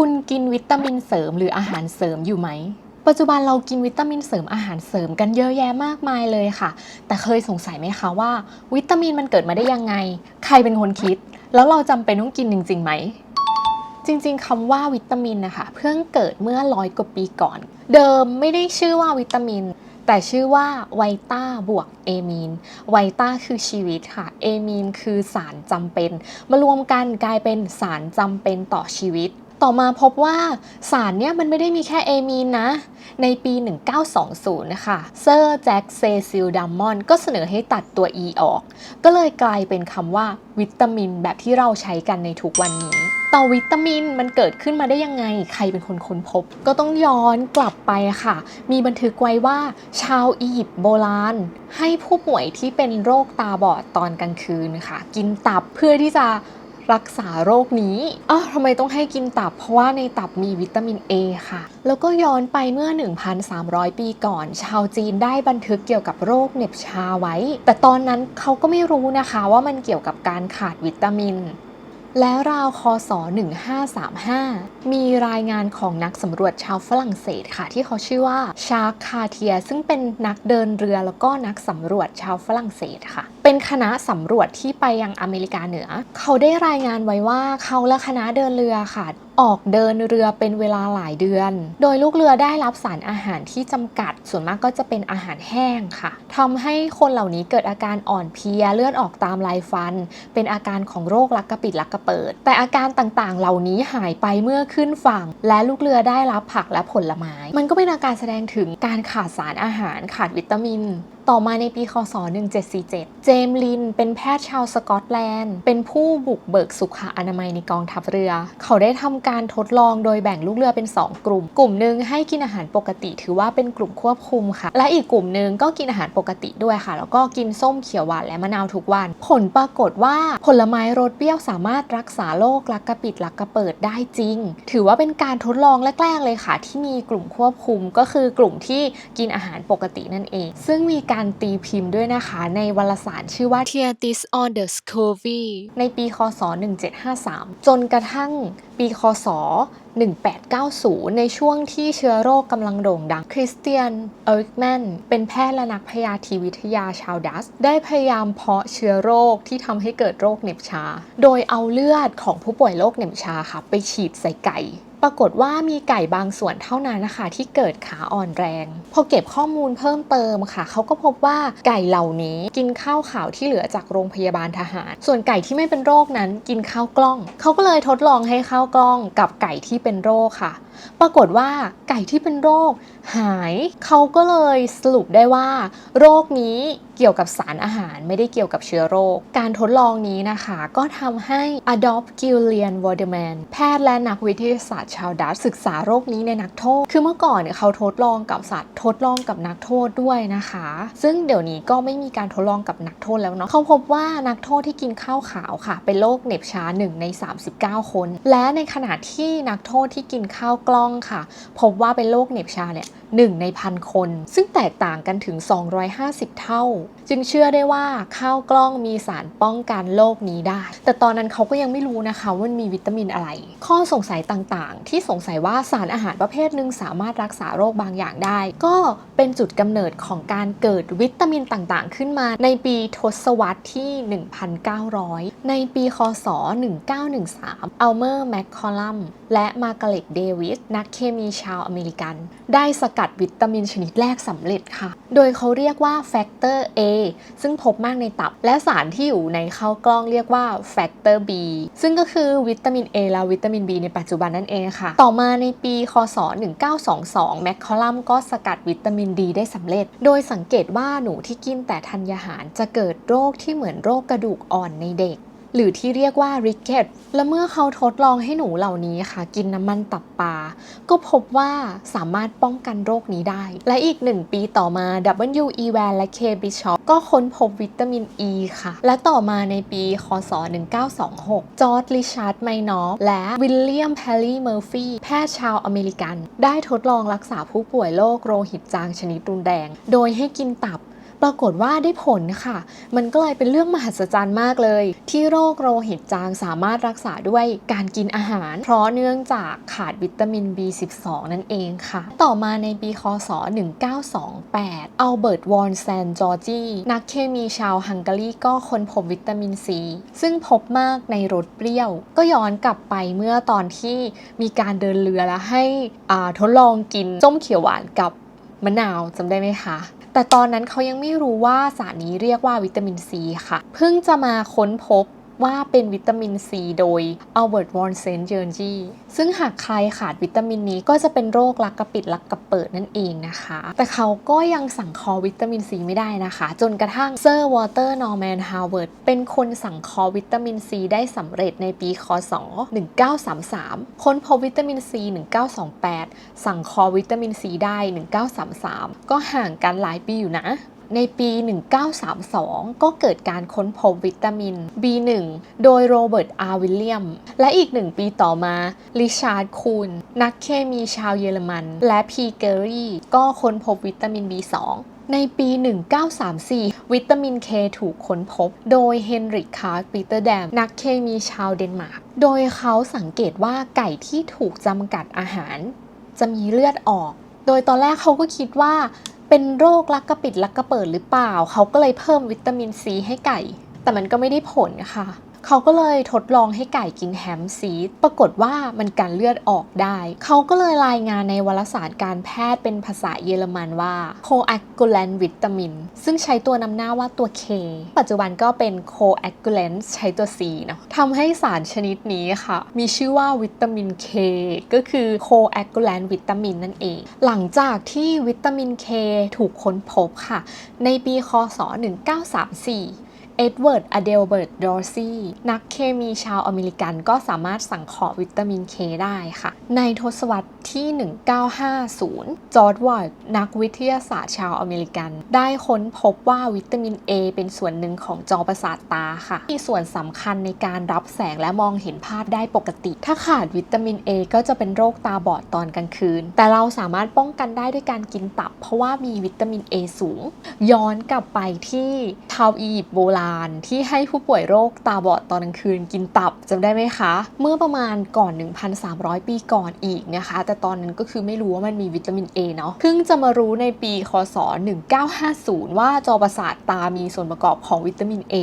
คุณกินวิตามินเสริมหรืออาหารเสริมอยู่ไหม ปัจจุบันเรากินวิตามินเสริมอาหารเสริมกันเยอะแยะมากมายเลยค่ะ แต่เคยสงสัยไหมคะว่า วิตามินมันเกิดมาได้ยังไง ใครเป็นคนคิด แล้วเราจำเป็นต้องกินจริงๆไหม จริงๆคำว่าวิตามินนะคะเพิ่งเกิดเมื่อร้อยกว่าปีก่อน เดิมไม่ได้ชื่อว่าวิตามินแต่ชื่อว่าไวต้าบวกเอมีน ไวต้าคือชีวิตค่ะ เอมีนคือสารจำเป็น มารวมกันกลายเป็นสารจำเป็นต่อชีวิต ต่อมาพบว่าสารเนี่ยมันไม่ได้มีแค่เอมีนนะ ในปี 1920 นะคะเซอร์แจ็คเซซิลดัมมอนก็เสนอให้ตัดตัว E ออก ก็เลยกลายเป็นคำว่าวิตามินแบบที่เราใช้กันในทุกวันนี้ต่อวิตามินมันเกิดขึ้นมาได้ยังไง ใครเป็นคนค้นพบ ก็ต้องย้อนกลับไปค่ะ มีบันทึกไว้ว่า ชาวอียิปต์โบราณ ให้ผู้ป่วยที่เป็นโรคตาบอดตอนกลางคืนค่ะ กินตับเพื่อที่จะ รักษาโรคนี้อ้าวทำไมต้องให้กินตับ เพราะว่าในตับมีวิตามิน A ค่ะ แล้วก็ย้อนไปเมื่อ 1,300 ปีก่อน ชาวจีนได้บันทึกเกี่ยวกับโรคเหน็บชาไว้ แต่ตอนนั้นเขาก็ไม่รู้นะคะว่ามันเกี่ยวกับการขาดวิตามินแล้วราวคศ 1535 มีรายงานของนักสำรวจชาวฝรั่งเศสค่ะ ที่เขาชื่อว่าชาร์คคาเทีย ซึ่งเป็นนักเดินเรือแล้วก็นักสำรวจชาวฝรั่งเศสค่ะ เป็นคณะสำรวจที่ไปยังอเมริกาเหนือ เขาได้รายงานไว้ว่าเขาและคณะเดินเรือค่ะออกเดินเรือเป็นเวลาหลายเดือน โดยลูกเรือได้รับสารอาหารที่จำกัด ส่วนมากก็จะเป็นอาหารแห้งค่ะทำให้คนเหล่านี้เกิดอาการอ่อนเพลียเลือดออกตามลายฟัน เป็นอาการของโรคลักกระปิดลักกระเปิด แต่อาการต่างๆ เหล่านี้หายไปเมื่อขึ้นฝั่ง และลูกเรือได้รับผักและผลไม้ มันก็เป็นอาการแสดงถึงการขาดสารอาหารขาดวิตามิน ต่อมาในปีคศ 1747 เจมส์ลินเป็นแพทย์ชาวสกอตแลนด์ เป็นผู้บุกเบิกสุขอนามัยในกองทัพเรือ เขาได้ทำการทดลองโดยแบ่งลูกเรือเป็น 2 กลุ่ม กลุ่มหนึ่งให้กินอาหารปกติถือว่าเป็นกลุ่มควบคุมค่ะ และอีกกลุ่มหนึ่งก็กินอาหารปกติด้วยค่ะ แล้วก็กินส้มเขียวหวานและมะนาวทุกวัน ผลปรากฏว่าผลไม้รสเปรี้ยวสามารถรักษาโรคลักกระปิดลักกระเปิดได้จริง ถือว่าเป็นการทดลองแรก ๆ เลยค่ะ ที่มีกลุ่มควบคุมก็คือกลุ่มที่กินอาหารปกตินั่นเอง ซึ่งมีการตีพิมพ์ด้วยนะคะ ในวารสารชื่อว่า Theatis on the Scurvy ในปีคศ 1753 จนกระทั่งปีคศ 1890 ในช่วงที่เชื้อโรคกำลังโด่งดัง คริสเตียน เอริกแมน เป็นแพทย์และนักพยาธิวิทยาชาวดัส ได้พยายามเพาะเชื้อโรคที่ทำให้เกิดโรคเหน็บชา โดยเอาเลือดของผู้ป่วยโรคเหน็บชาค่ะ ไปฉีดใส่ไก่ปรากฏว่ามีไก่บางส่วนเท่านั้นนะคะที่เกิดขาอ่อนแรง พอเก็บข้อมูลเพิ่มเติมค่ะ เขาก็พบว่าไก่เหล่านี้กินข้าวขาวที่เหลือจากโรงพยาบาลทหาร ส่วนไก่ที่ไม่เป็นโรคนั้นกินข้าวกล้อง เขาก็เลยทดลองให้ข้าวกล้องกับไก่ที่เป็นโรคค่ะ ปรากฏว่าไก่ที่เป็นโรคหาย เขาก็เลยสรุปได้ว่า โรคนี้ เกี่ยวกับสารอาหารไม่ได้เกี่ยวกับเชื้อโรค การทดลองนี้นะคะ ก็ทำให้ Adolf Gillian w a r d e m a n แพทย์และนักวิทยาศาสตร์ชาวดัตช์ศึกษาโรคนี้ในนักโทษ คือเมื่อก่อนเนี่ยเขาทดลองกับสัตว์ทดลองกับนักโทษด้วยนะคะ ซึ่งเดี๋ยวนี้ก็ไม่มีการทดลองกับนักโทษแล้วเนาะเขาพบว่านักโทษที่กินข้าวขาวค่ะ เป็นโรคเหน็บชา1ใน 39 คน และในขณะที่นักโทษที่กินข้าวกล้องค่ะ พบว่าเป็นโรคเหน็บชาเนี่ยหนึ่งในพันคน ซึ่งแตกต่างกันถึง 250 เท่า จึงเชื่อได้ว่าข้าวกล้องมีสารป้องกันโรคนี้ได้ แต่ตอนนั้นเขาก็ยังไม่รู้นะคะว่ามันมีวิตามินอะไร ข้อสงสัยต่างๆ ที่สงสัยว่าสารอาหารประเภทหนึ่งสามารถรักษาโรคบางอย่างได้ ก็เป็นจุดกำเนิดของการเกิดวิตามินต่างๆ ขึ้นมาในปีทศวรรษที่ 1,900 ในปีคศ 1913 อัลเมอร์ แมคคอลัม และมาร์กาเร็ตเดวิส นักเคมีชาวอเมริกัน ได้สกัดวิตามินชนิดแรกสำเร็จค่ะ โดยเขาเรียกว่าแฟกเตอร์ A ซึ่งพบมากในตับ และสารที่อยู่ในข้าวกล้องเรียกว่าแฟกเตอร์ B ซึ่งก็คือวิตามิน A และวิตามิน B ในปัจจุบันนั่นเองค่ะ ต่อมาในปี คศ 1922 แมคคอลัมก็สกัดวิตามิน D ได้สำเร็จ โดยสังเกตว่าหนูที่กินแต่ธัญญาหารจะเกิดโรคที่เหมือนโรคกระดูกอ่อนในเด็ก หรือที่เรียกว่าริกเก็ตและเมื่อเขาทดลองให้หนูเหล่านี้ค่ะ กินน้ำมันตับปลาก็พบว่าสามารถป้องกันโรคนี้ได้ และอีกหนึ่งปีต่อมา W. E. Van และ K. Bishop ก็ค้นพบวิตามิน E ค่ะ และต่อมาในปีคศ 1926 จอร์จริชาร์ดไมนอฟและวิลเลียมแพลลี่เมอร์ฟีแพทย์ชาวอเมริกัน ได้ทดลองรักษาผู้ป่วยโรคโลหิตจางชนิดรุนแรง โดยให้กินตับ ปรากฏว่าได้ผลค่ะ มันก็เลยเป็นเรื่องมหัศจรรย์มากเลย ที่โรคโลหิตจางสามารถรักษาด้วยการกินอาหาร เพราะเนื่องจากขาดวิตามิน B12 นั่นเองค่ะ ต่อมาในปีคศ 1928 อัลเบิร์ต วอนแซนจอร์จี นักเคมีชาวฮังการีก็ค้นพบวิตามินซี ซึ่งพบมากในรสเปรี้ยว ก็ย้อนกลับไปเมื่อตอนที่มีการเดินเรือแล้วให้ทดลองกินส้มเขียวหวานกับมะนาวจำได้ไหมคะ แต่ตอนนั้นเขายังไม่รู้ว่าสารนี้เรียกว่าวิตามินซีค่ะ เพิ่งจะมาค้นพบ ว่าเป็นวิตามินซีโดยอัลเบิร์ตวอนเซนเจอร์จีซึ่งหากใครขาดวิตามินนี้ก็จะเป็นโรคลักกระปิดลักกระเปิดนั่นเองนะคะ แต่เขาก็ยังสั่งคอวิตามินซีไม่ได้นะคะ จนกระทั่งเซอร์วอเตอร์นอร์แมนฮาวเวิร์ดเป็นคนสั่งคอวิตามินซีได้สำเร็จในปีคศ 1933 ค้นพบวิตามินซี 1928 สั่งคอวิตามินซีได้ 1933 ก็ห่างกันหลายปีอยู่นะ ในปี 1932 ก็เกิดการค้นพบวิตามิน B1 โดยโรเบิร์ต อาร์วิลเลียม และอีกหนึ่งปีต่อมา ริชาร์ด คูน นักเคมีชาวเยอรมัน และพีเกอรี่ ก็ค้นพบวิตามิน B2 ในปี 1934 วิตามิน K ถูกค้นพบ โดยเฮนริกคาร์ปีเตอร์แดม นักเคมีชาวเดนมาร์ก โดยเขาสังเกตว่าไก่ที่ถูกจำกัดอาหาร จะมีเลือดออก โดยตอนแรกเขาก็คิดว่า เป็นโรคลักกระปิดลักกระเปิดหรือเปล่า เขาก็เลยเพิ่มวิตามินซีให้ไก่ แต่มันก็ไม่ได้ผลค่ะ เขาก็เลยทดลองให้ไก่กินแฮมซีดปรากฏว่ามันกันเลือดออกได้ เขาก็เลยรายงานในวารสารการแพทย์เป็นภาษาเยอรมันว่า coagulant วิตามินซึ่งใช้ตัวนำหน้าว่าตัว K ปัจจุบันก็เป็น coagulant ใช้ตัว C เนาะทำให้สารชนิดนี้ค่ะ มีชื่อว่าวิตามิน K ก็คือ coagulant วิตามินนั่นเอง หลังจากที่วิตามิน K ถูกค้นพบค่ะ ในปีคศ 1934 เอ็ดเวิร์ดอเดลเบิร์ตดอร์ซีนักเคมีชาวอเมริกันก็สามารถสั่งขอวิตามินเคได้ค่ะ ในทศวรรษที่ 1950 จอร์ดวอร์ดนักวิทยาศาสตร์ชาวอเมริกัน ได้ค้นพบว่าวิตามิน A เป็นส่วนหนึ่งของจอประสาทตาค่ะ มีส่วนสำคัญในการรับแสงและมองเห็นภาพได้ปกติ ถ้าขาดวิตามิน A ก็จะเป็นโรคตาบอดตอนกลางคืน แต่เราสามารถป้องกันได้ด้วยการกินตับ เพราะว่ามีวิตามิน A สูง ย้อนกลับไปที่ชาวอียิปต์โบราณที่ให้ผู้ป่วยโรคตาบอดตอนกลางคืนกินตับจำได้ไหมคะ เมื่อประมาณก่อน 1,300 ปีก่อนอีกนะคะ แต่ตอนนั้นก็คือไม่รู้ว่ามันมีวิตามิน A เนาะเพิ่งจะมารู้ในปีคศ 1950 ว่าจอประสาทตามีส่วนประกอบของวิตามิน A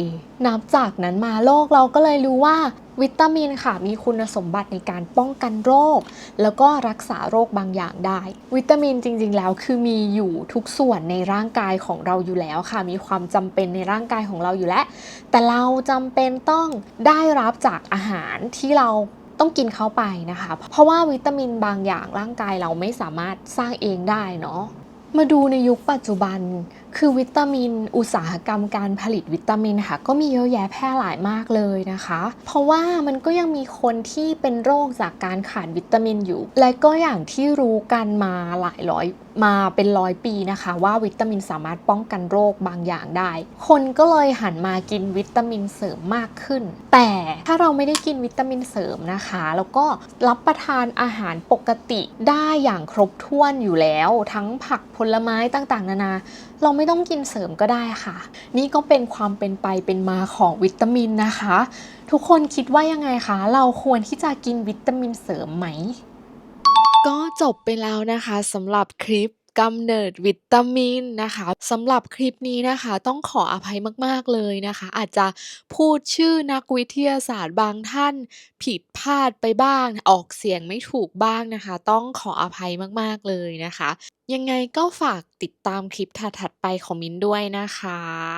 นับจากนั้นมาโลกเราก็เลยรู้ว่า วิตามินค่ะมีคุณสมบัติในการป้องกันโรค แล้วก็รักษาโรคบางอย่างได้ วิตามินจริงๆแล้วคือมีอยู่ทุกส่วนในร่างกายของเราอยู่แล้วค่ะ มีความจำเป็นในร่างกายของเราอยู่แล้ว แต่เราจำเป็นต้องได้รับจากอาหารที่เราต้องกินเข้าไปนะคะ เพราะว่าวิตามินบางอย่างร่างกายเราไม่สามารถสร้างเองได้เนาะมาดูในยุคปัจจุบัน คือวิตามิน อุตสาหกรรมการผลิตวิตามินค่ะ ก็มีเยอะแยะแพร่หลายมากเลยนะคะ เพราะว่ามันก็ยังมีคนที่เป็นโรคจากการขาดวิตามินอยู่ และก็อย่างที่รู้กันมาหลายร้อยมาเป็นร้อยปีนะคะ ว่าวิตามินสามารถป้องกันโรคบางอย่างได้ คนก็เลยหันมากินวิตามินเสริมมากขึ้น แต่ถ้าเราไม่ได้กินวิตามินเสริมนะคะ แล้วก็รับประทานอาหารปกติได้อย่างครบถ้วนอยู่แล้ว ทั้งผักผลไม้ต่างๆ นานา เราไม่ต้องกินเสริมก็ได้ค่ะ นี่ก็เป็นความเป็นไปเป็นมาของวิตามินนะคะ ทุกคนคิดว่ายังไงคะ เราควรที่จะกินวิตามินเสริมไหม ก็จบไปแล้วนะคะสำหรับคลิป กำเนิดวิตามินนะคะสำหรับคลิปนี้นะคะต้องขออภัยมากๆเลยนะคะ อาจจะพูดชื่อนักวิทยาศาสตร์บางท่านผิดพลาดไปบ้าง ออกเสียงไม่ถูกบ้างนะคะ ต้องขออภัยมากๆเลยนะคะ ยังไงก็ฝากติดตามคลิปถัดๆไปของมินด้วยนะคะ